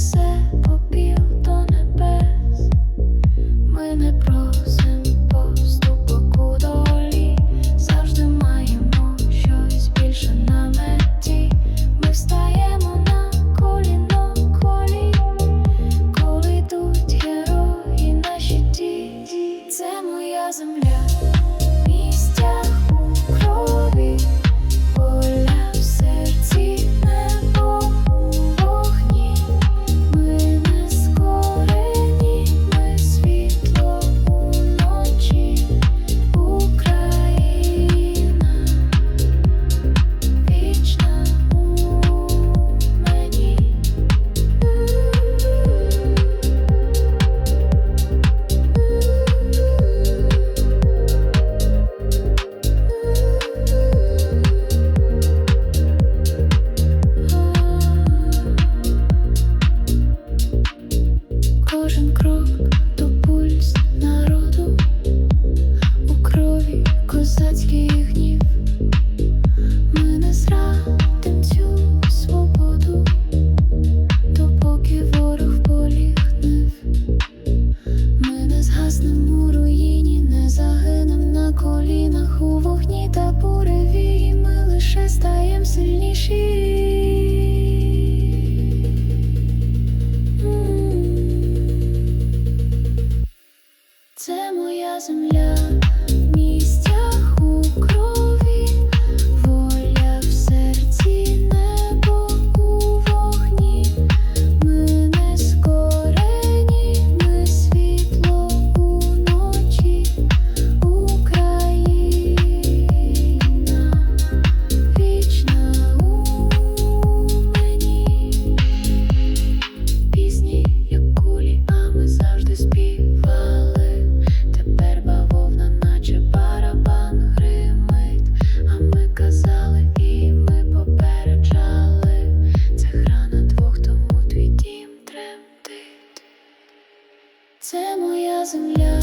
несе попів до небес, ми не просим поступок у долі, завжди маємо щось більше на. Ми встаємо на коліно колі, коли йдуть герої наші діти, це моя земля. some love. це моя земля.